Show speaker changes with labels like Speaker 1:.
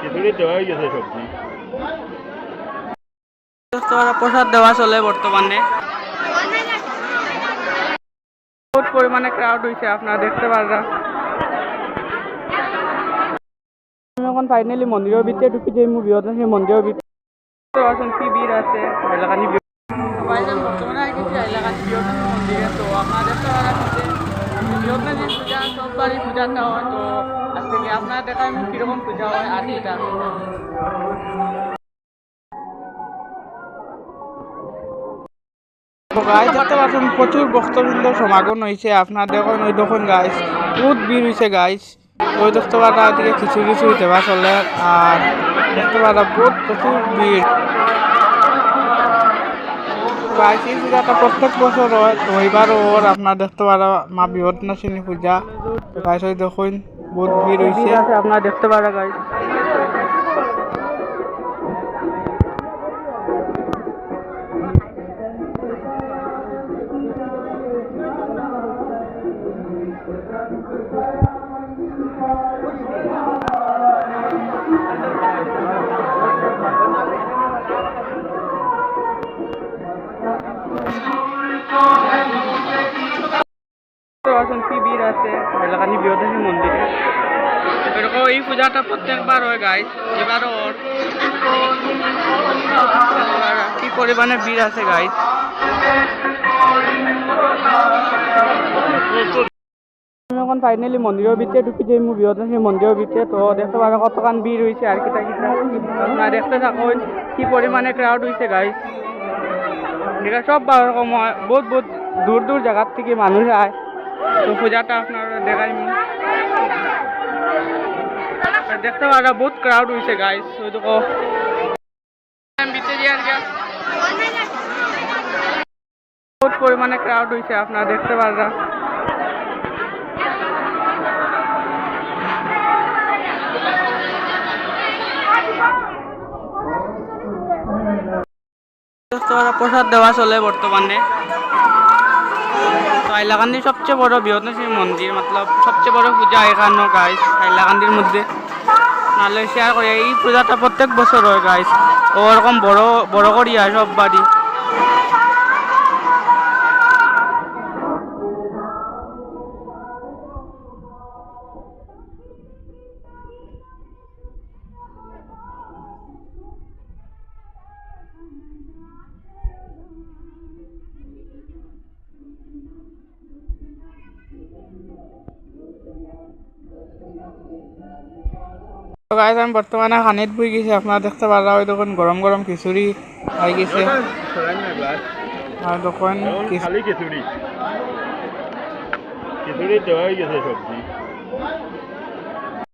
Speaker 1: খিচুড়ি দেওয়া গেছে সবজি।
Speaker 2: প্রসাদ দেওয়া চলে বর্তমানে। বহুত পরিমাণে ক্রাউড হয়েছে আপনারা দেখতে এখন ফাইনালি মন্দিরের ভিতরে ঢুকি যে মুভি হতো সেই মন্দিরের ভিতরে কি আছে হাইলাকানি মন্দিরে তো আপনারা দেখতে যে পূজা তো আজকে কি আপনারা কীরকম পূজা হয়, আর এটা। দেখতে পাচ্ছেন, প্রচুর ভক্তবৃন্দ সমাগম হয়েছে। আপনার দেখুন, ওই দেখুন গাছ বহুত ভিড় হয়েছে গাছ ওই দেখতে পারা দিকে কিছু খিচুড়ি দেওয়া চলে। আর দেখতে পারা বহুত প্রচুর ভিড়। এই পূজাটা প্রত্যেক বছর হয় এবারও ওর, আপনার দেখতে পারা মা বৃহৎনাশিনী পূজা। তো গাছ ওই দেখুন। বহুত ভিড় হয়েছে আপনার দেখতে পারা গাছ দেখতে পাচ্ছেন কি বীর আছে এলাকানি বৃহদাসী মন্দিরে। এরকম এই পূজাটা প্রত্যেকবার হয় গাইস এবারও ওর কি পরিমাণে বীর আছে গাইস এখন ফাইনালি মন্দিরের ভিতরে ঢুকি যে মুভি হতো সেই মন্দিরের ভিতরে তো দেখতে পারো কতক্ষণ ভিড় হয়েছে আর কিটা কিটা। দেখতে থাকুন কি পরিমাণে ক্রাউড হয়েছে গাইস এটা সব বার রকম হয় বহুত বহুত দূর দূর জায়গার থেকে মানুষ আয় তো পূজাটা আপনারা দেখাই দেখতে পারা বহুত ক্রাউড হয়েছে গাইস ওই গিয়া বহুত পরিমাণে ক্রাউড হয়েছে আপনারা, দেখতে পারা প্রসাদ দেওয়া চলে বর্তমানে। তো হাইলাকান্দির সবচেয়ে বড় বৃহত্তম মন্দির, মতলব সবচেয়ে বড় পূজা এখানে গাইস হাইলাকান্দির মধ্যে। নাহলে শেয়ার করে, এই পূজাটা প্রত্যেক বছর হয় গাইস ওরকম বড় বড় করি হয় সব বাড়ি। তো গাইস আমি বর্তমানে হানিত বই গেছি। আপনারা দেখতে পারা ওই দোকান গরম গরম খিচুড়ি হয়ে গেছে। আর দোকান
Speaker 1: খালি খিচুড়ি। খিচুড়ি দেওয়া হয়ে গেছে সবজি